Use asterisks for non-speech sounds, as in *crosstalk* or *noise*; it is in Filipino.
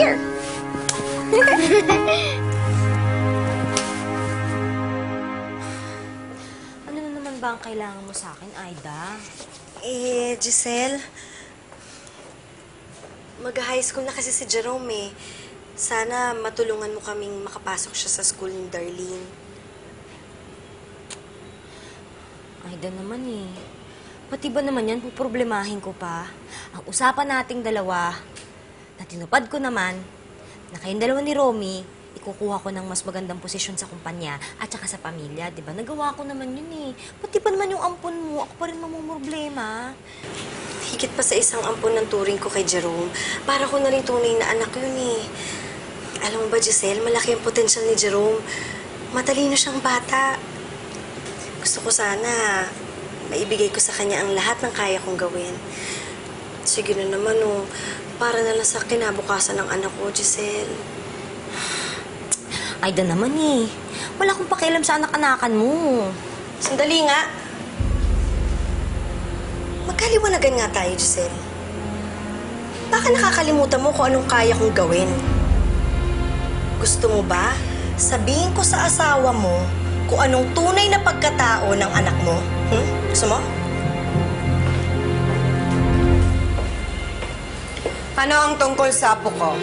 Here. *laughs* ano na naman ba ang kailangan mo sa akin, Aida? Eh, Giselle, mag-high school na kasi si Jerome eh. Sana matulungan mo kaming makapasok siya sa school ni Darlene. Aida naman eh. Pati ba naman yan, puproblemahin ko pa? Ang usapan nating dalawa, na tinupad ko naman, na kayong dalawa ni Romy, ikukuha ko ng mas magandang posisyon sa kumpanya at saka sa pamilya, di ba? Nagawa ko naman yun eh. Pati pa naman yung ampon mo, ako pa rin mamumroblema. Higit pa sa isang ampon ng turing ko kay Jerome, para ko na rin tunay na anak yun eh. Alam mo ba, Giselle, malaki ang potensyal ni Jerome. Matalino siyang bata. Gusto ko sana maibigay ko sa kanya ang lahat ng kaya kong gawin. Sige na naman, oh. Para na lang sa kinabukasan ng anak ko, Giselle. Aida naman eh. Wala akong pakialam sa anak-anakan mo. Sandali nga. Magkaliwanagan nga tayo, Giselle. Baka nakakalimutan mo kung anong kaya kong gawin. Gusto mo ba sabihin ko sa asawa mo kung anong tunay na pagkatao ng anak mo? Hmm? Gusto mo? Ano ang tungkol sa apo ko?